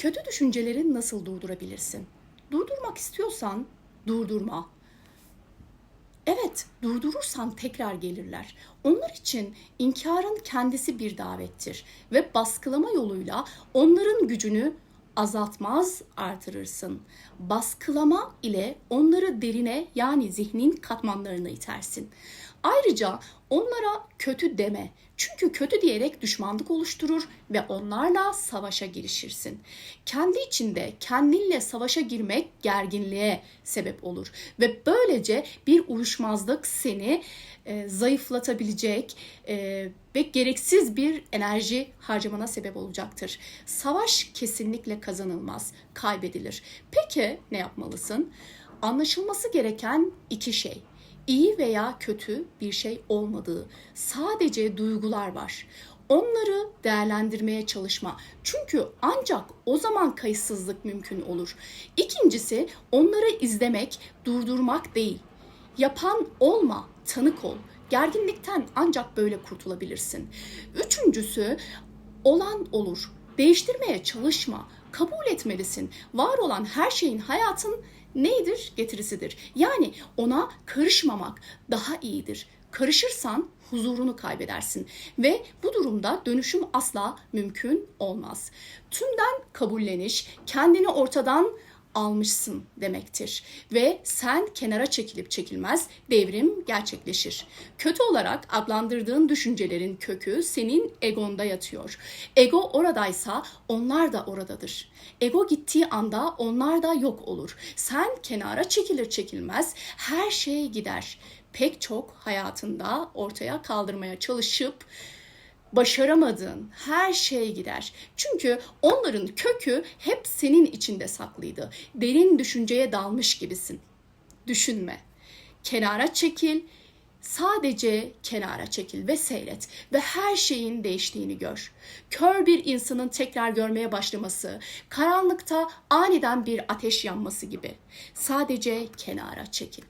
Kötü düşünceleri nasıl durdurabilirsin? Durdurmak istiyorsan durdurma. Evet, durdurursan tekrar gelirler. Onlar için inkarın kendisi bir davettir ve baskılama yoluyla onların gücünü azaltmaz artırırsın. Baskılama ile onları derine yani zihnin katmanlarına itersin. Ayrıca onlara kötü deme. Çünkü kötü diyerek düşmanlık oluşturur ve onlarla savaşa girişirsin. Kendi içinde kendinle savaşa girmek gerginliğe sebep olur ve böylece bir uyuşmazlık seni e, zayıflatabilecek e, ve gereksiz bir enerji harcamana sebep olacaktır. Savaş kesinlikle kazanılmaz, kaybedilir. Peki ne yapmalısın? Anlaşılması gereken iki şey iyi veya kötü bir şey olmadığı, sadece duygular var. Onları değerlendirmeye çalışma. Çünkü ancak o zaman kayıtsızlık mümkün olur. İkincisi onları izlemek, durdurmak değil. Yapan olma, tanık ol. Gerginlikten ancak böyle kurtulabilirsin. Üçüncüsü olan olur. Değiştirmeye çalışma. Kabul etmelisin. Var olan her şeyin hayatın neydir? Getirisidir. Yani ona karışmamak daha iyidir. Karışırsan huzurunu kaybedersin ve bu durumda dönüşüm asla mümkün olmaz. Tümden kabulleniş, kendini ortadan almışsın demektir ve sen kenara çekilip çekilmez devrim gerçekleşir. Kötü olarak adlandırdığın düşüncelerin kökü senin egonda yatıyor. Ego oradaysa onlar da oradadır. Ego gittiği anda onlar da yok olur. Sen kenara çekilir çekilmez her şey gider. Pek çok hayatında ortaya kaldırmaya çalışıp başaramadığın her şey gider. Çünkü onların kökü hep senin içinde saklıydı. Derin düşünceye dalmış gibisin. Düşünme. Kenara çekil. Sadece kenara çekil ve seyret ve her şeyin değiştiğini gör. Kör bir insanın tekrar görmeye başlaması, karanlıkta aniden bir ateş yanması gibi. Sadece kenara çekil.